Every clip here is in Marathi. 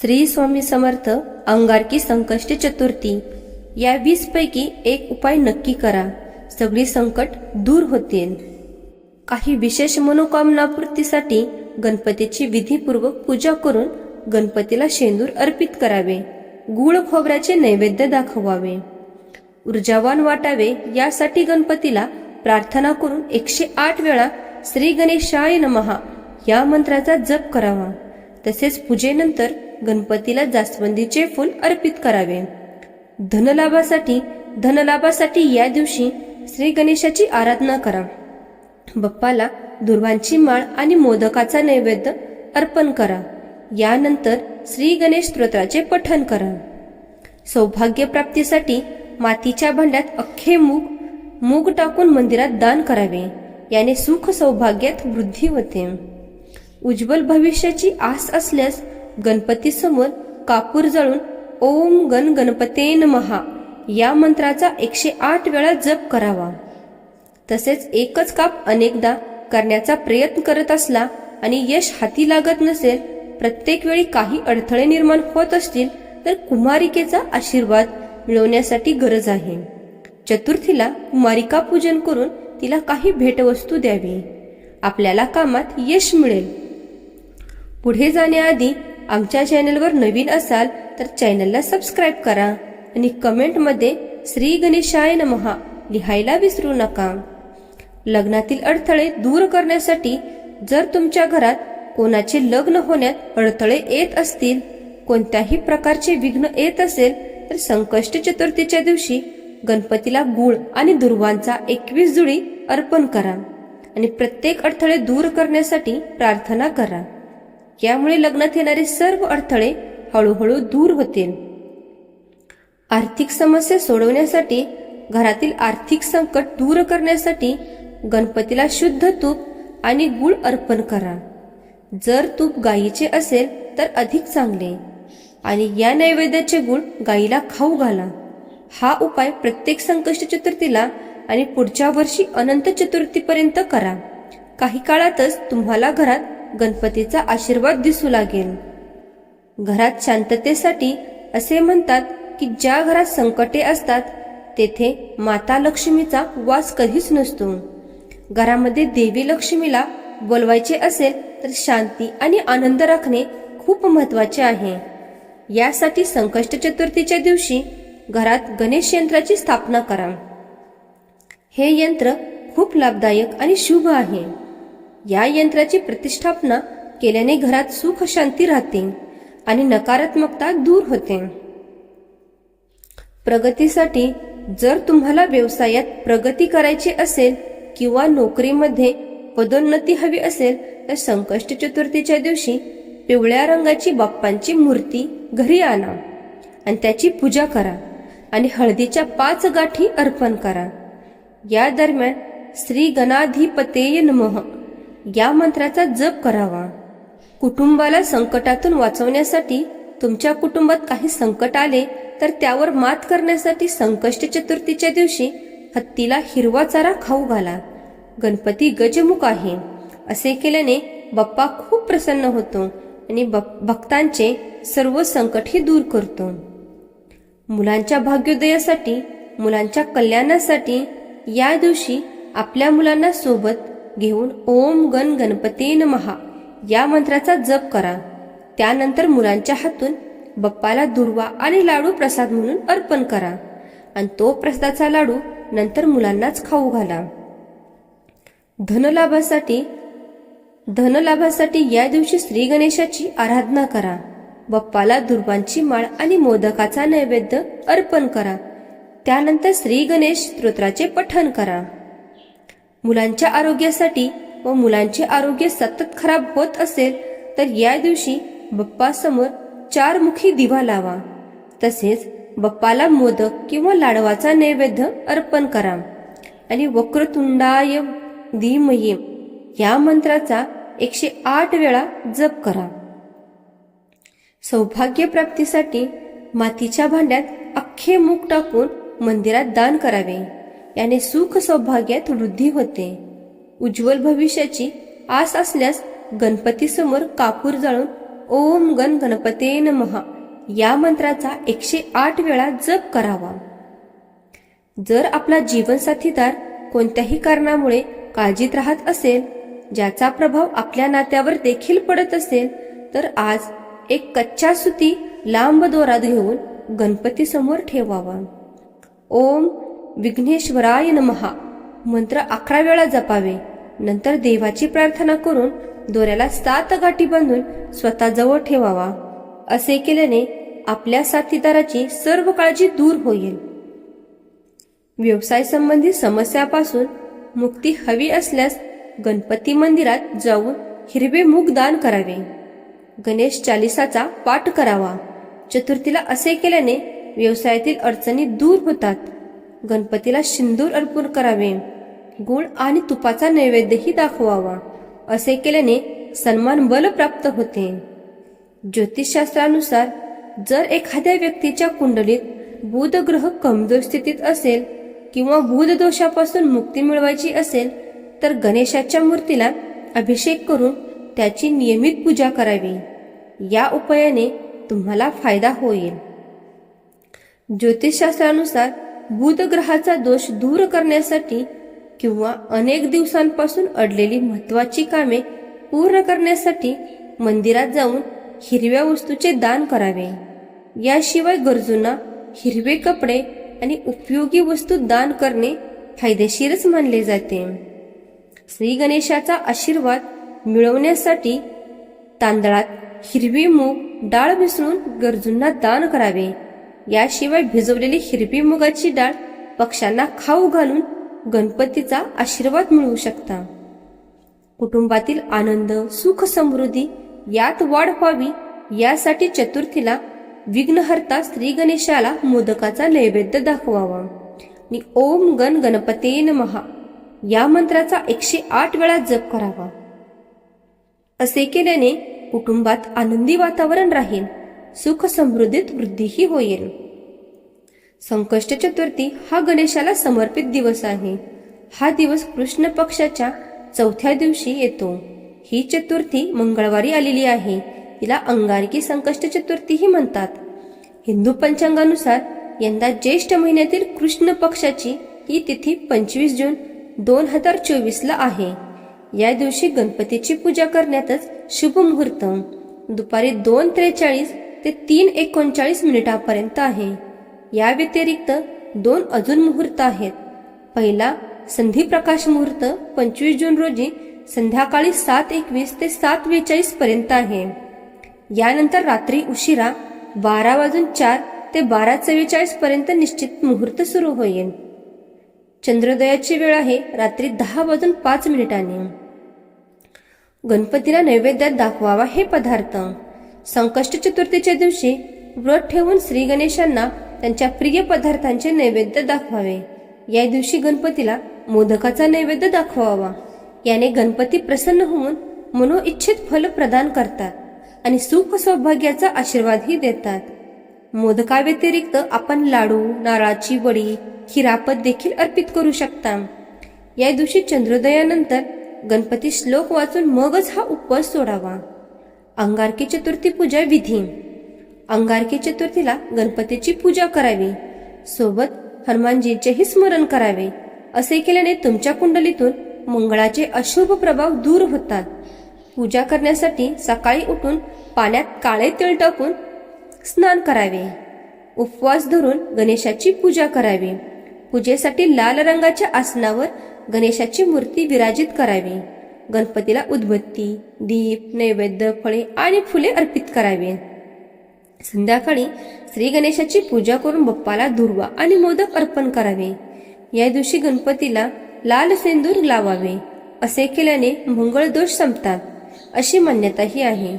श्री स्वामी समर्थ अंगारकी संकष्ट चतुर्थी. या वीस पैकी एक उपाय नक्की करा. सगळी संकट दूर होतील. काही विशेष मनोकामना पूर्तीसाठी गणपतीची विधीपूर्वक पूजा करून गणपतीला शेंदूर अर्पित करावे. गुळ खोबऱ्याचे नैवेद्य दाखवावे. ऊर्जावान वाटावे यासाठी गणपतीला प्रार्थना करून एकशे आठ वेळा श्री गणेशाय नमहा या मंत्राचा जप करावा. तसेच पूजेनंतर गणपतीला जास्वंदीचे फूल अर्पित करावे. धनलाभासाठी धनलाभासाठी या दिवशी श्री गणेशाची आराधना करा. बाप्पाला दुर्वांची माळ आणि मोदकाचा नैवेद्य अर्पण करा. यानंतर श्री गणेश स्तोत्राचे पठण करा. सौभाग्य प्राप्तीसाठी मातीच्या भांड्यात अख्खे मूग मूग टाकून मंदिरात दान करावे. याने सुख सौभाग्यात वृद्धी होते. उज्ज्वल भविष्याची आस असल्यास गणपती समोर कापूर जळून ओम गण गणपते महा या मंत्राचा एकशे आठ वेळा जप करावा. तसेच एकच काप अनेकदा करण्याचा प्रयत्न करत असला आणि यश हाती लागत नसेल प्रत्येक वेळी काही अडथळे निर्माण होत असतील तर कुमारिकेचा आशीर्वाद मिळवण्यासाठी गरज आहे. चतुर्थीला कुमारिका पूजन करून तिला काही भेटवस्तू द्यावी. आपल्याला कामात यश मिळेल. पुढे जाण्याआधी आमच्या चॅनलवर नवीन असाल तर चॅनलला सबस्क्राईब करा आणि कमेंटमध्ये श्री गणेशाय नमहा लिहायला विसरू नका. लग्नातील अडथळे दूर करण्यासाठी जर तुमच्या घरात कोणाचे लग्न होण्यात अडथळे येत असतील कोणत्याही प्रकारचे विघ्न येत असेल तर संकष्ट चतुर्थीच्या दिवशी गणपतीला गुळ आणि दुर्वांचा एकवीस जुळी अर्पण करा आणि प्रत्येक अडथळे दूर करण्यासाठी प्रार्थना करा. यामुळे लग्नात येणारे सर्व अडथळे हळूहळू दूर होतील. आर्थिक समस्या सोडवण्यासाठी घरातील आर्थिक संकट दूर करण्यासाठी गणपतीला शुद्ध तूप आणि गुळ अर्पण करा. जर तूप गायीचे असेल तर अधिक चांगले. आणि या नैवेद्याचे गुळ गायीला खाऊ घाला. हा उपाय प्रत्येक संकष्ट चतुर्थीला आणि पुढच्या वर्षी अनंत चतुर्थीपर्यंत करा. काही काळातच तुम्हाला घरात गणपतीचा आशीर्वाद दिसू लागेल. घरात शांततेसाठी असे म्हणतात की ज्या घरात संकटे असतात तेथे माता लक्ष्मीचा वास कधीच नसतो. घरामध्ये देवी लक्ष्मीला बोलवायचे असेल तर शांती आणि आनंद राखणे खूप महत्त्वाचे आहे. यासाठी संकष्ट चतुर्थीच्या दिवशी घरात गणेश यंत्राची स्थापना करा. हे यंत्र खूप लाभदायक आणि शुभ आहे. या यंत्राची प्रतिष्ठापना केल्याने घरात सुख शांती राहते आणि नकारात्मकता दूर होते. प्रगतीसाठी जर तुम्हाला व्यवसायात प्रगती करायची असेल किंवा नोकरीमध्ये पदोन्नती हवी असेल तर संकष्ट चतुर्थीच्या दिवशी पिवळ्या रंगाची बाप्पांची मूर्ती घरी आणा आणि त्याची पूजा करा आणि हळदीच्या पाच गाठी अर्पण करा. या दरम्यान श्री गणाधिपतेय नमः. या मंत्राचा जप करावा. कुटुंबाला संकटातून वाचवण्यासाठी तुमच्या कुटुंबात काही संकट आले तर त्यावर मात करण्यासाठी संकष्ट चतुर्थीच्या दिवशी हत्तीला हिरवा चारा खाऊ घाला. गणपती गजमुख आहे. असे केल्याने बाप्पा खूप प्रसन्न होतो आणि भक्तांचे सर्व संकटही दूर करतो. मुलांच्या भाग्योदयासाठी मुलांच्या कल्याणासाठी या दिवशी आपल्या मुलांना सोबत घेऊन ओम गण गणपती महा या मंत्राचा जप करा. त्यानंतर मुलांच्या हातून बप्पाला दुर्वा आणि लाडू प्रसाद म्हणून अर्पण करा. आणि तो प्रसादाचा लाडू नंतर मुलांनाच खाऊ घाला. धनलाभासाठी धनलाभासाठी या दिवशी श्री गणेशाची आराधना करा. बप्पाला दुर्वांची माळ आणि मोदकाचा नैवेद्य अर्पण करा. त्यानंतर श्री गणेश स्तोत्राचे पठण करा. मुलांच्या आरोग्यासाठी व मुलांचे आरोग्य सतत खराब होत असेल तर या दिवशी बप्पासमोर चार मुखी दिवा लावा. तसेच बप्पाला मोदक किंवा लाडवाचा नैवेद्य अर्पण करा. आणि वक्रतुंडाय धीमही या मंत्राचा एकशे आठ वेळा जप करा. सौभाग्य प्राप्तीसाठी मातीच्या भांड्यात अख्खे मूग टाकून मंदिरात दान करावे. याने सुख सौभाग्यात वृद्धी होते. उज्ज्वल भविष्याची आस असल्यास गणपती समोर कापूर जाळून ओम गण गणपते नमः या मंत्राचा एकशे आठ वेळा जप करावा. जर आपला जीवनसाथीदार कोणत्याही कारणामुळे काळजीत राहत असेल ज्याचा प्रभाव आपल्या नात्यावर देखील पडत असेल तर आज एक कच्च्या सुती लांब दोरा घेऊन गणपती समोर ठेवावा. ओम विघ्नेश्वराय नमहा मंत्र अकरा वेळा जपावे. नंतर देवाची प्रार्थना करून दोऱ्याला सात गाठी बांधून स्वतःजवळ ठेवावा. असे केल्याने आपल्या साथीदाराची सर्व काळजी दूर होईल. व्यवसाय संबंधी समस्यापासून मुक्ती हवी असल्यास गणपती मंदिरात जाऊन हिरवे मूग दान करावे. गणेश चालिसाचा पाठ करावा. चतुर्थीला असे केल्याने व्यवसायातील अडचणी दूर होतात. गणपतीला शिंदूर अर्पण करावे. गुळ आणि तुपाचा नैवेद्यही दाखवावा असे केल्याने सन्मान बल प्राप्त होते. ज्योतिषशास्त्रानुसार जर एखाद्या व्यक्तीच्या कुंडलीत बुध ग्रह कमजोर स्थितीत असेल किंवा बुध दोषापासून मुक्ती मिळवायची असेल तर गणेशाच्या मूर्तीला अभिषेक करून त्याची नियमित पूजा करावी. या उपायाने तुम्हाला फायदा होईल. ज्योतिषशास्त्रानुसार बुधग्रहाचा दोष दूर करण्यासाठी किंवा अनेक दिवसांपासून अडलेली महत्वाची कामे पूर्ण करण्यासाठी मंदिरात जाऊन हिरव्या वस्तूचे दान करावे. याशिवाय गरजूंना हिरवे कपडे आणि उपयोगी वस्तू दान करणे फायदेशीरच मानले जाते. श्री गणेशाचा आशीर्वाद मिळवण्यासाठी तांदळात हिरवी मूग डाळ मिसळून गरजूंना दान करावे. याशिवाय भिजवलेली हिरवी मुगाची डाळ पक्ष्यांना खाऊ घालून गणपतीचा आशीर्वाद मिळवू शकता. कुटुंबातील आनंद सुख समृद्धी यात वाढ व्हावी यासाठी चतुर्थीला विघ्नहर्ता श्री गणेशाला मोदकाचा नैवेद्य दाखवावा. आणि ओम गण गणपते नमहा या मंत्राचा एकशे आठ वेळा जप करावा. असे केल्याने कुटुंबात आनंदी वातावरण राहील. सुख समृद्धीत वृद्धीही होईल. संकष्ट चतुर्थी हा गणेशाला समर्पित दिवस आहे. हा दिवस कृष्ण पक्षाच्या चौथ्या दिवशी येतो. ही चतुर्थी मंगळवारी आलेली आहे. तिला अंगारकी संकष्ट चतुर्थीही म्हणतात. हिंदू पंचांगानुसार यंदा ज्येष्ठ महिन्यातील कृष्ण पक्षाची ही तिथी पंचवीस जून दोन हजार चोवीसला आहे. या दिवशी गणपतीची पूजा करण्यातच शुभ मुहूर्त. दुपारी दोन त्रेचाळीस ते तीन एकोणचाळीस मिनिटापर्यंत आहे. या व्यतिरिक्त दोन अजून मुहूर्त आहेत. पहिला संधी प्रकाश मुहूर्त पंचवीस जून रोजी संध्याकाळी सात एकवीस ते सात बेचाळीस पर्यंत आहे. यानंतर रात्री उशिरा बारा वाजून चार ते बारा चव्वेचाळीस पर्यंत निश्चित मुहूर्त सुरू होईल. चंद्रोदयाची वेळ आहे रात्री दहा वाजून पाच मिनिटांनी. गणपतीला नैवेद्यात दाखवावा हे पदार्थ. संकष्ट चतुर्थीच्या दिवशी व्रत ठेवून श्री गणेशांना त्यांच्या प्रिय पदार्थांचे नैवेद्य दाखवावे. या दिवशी गणपतीला मोदकाचा नैवेद्य दाखवावा. याने गणपती प्रसन्न होऊन मनोइच्छित फल प्रदान करतात आणि सुख सौभाग्याचा आशीर्वादही देतात. मोदकाव्यतिरिक्त आपण लाडू नारळाची वडी खिरापत देखील अर्पित करू शकता. या दिवशी चंद्रोदयानंतर गणपती श्लोक वाचून मगच हा उपवास सोडावा. अंगारकी चतुर्थी पूजा विधी. अंगारकी चतुर्थीला गणपतीची पूजा करावी. सोबत हनुमानजीचेही स्मरण करावे. असे केल्याने तुमच्या कुंडलीतून मंगळाचे अशुभ प्रभाव दूर होतात. पूजा करण्यासाठी सकाळी उठून पाण्यात काळे तिळ टाकून स्नान करावे. उपवास धरून गणेशाची पूजा करावी. पूजेसाठी लाल रंगाच्या आसनावर गणेशाची मूर्ती विराजित करावी. गणपतीला उदबत्ती दीप नैवेद्य फळे आणि फुले अर्पित करावे. संध्याकाळी श्री गणेशाची पूजा करून बाप्पाला दुर्वा आणि मोदक अर्पण करावे. या दिवशी गणपतीला लाल सेंदूर लावावे. असे केल्याने मंगळ दोष संपतात अशी मान्यताही आहे.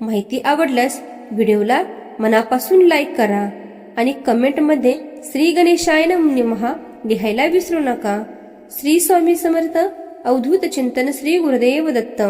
माहिती आवडल्यास व्हिडिओला मनापासून लाईक करा आणि कमेंटमध्ये श्री गणेशायन महा लिहायला विसरू नका. श्री स्वामी समर्थ. अवधूत चिंतन श्री गुरुदेव दत्त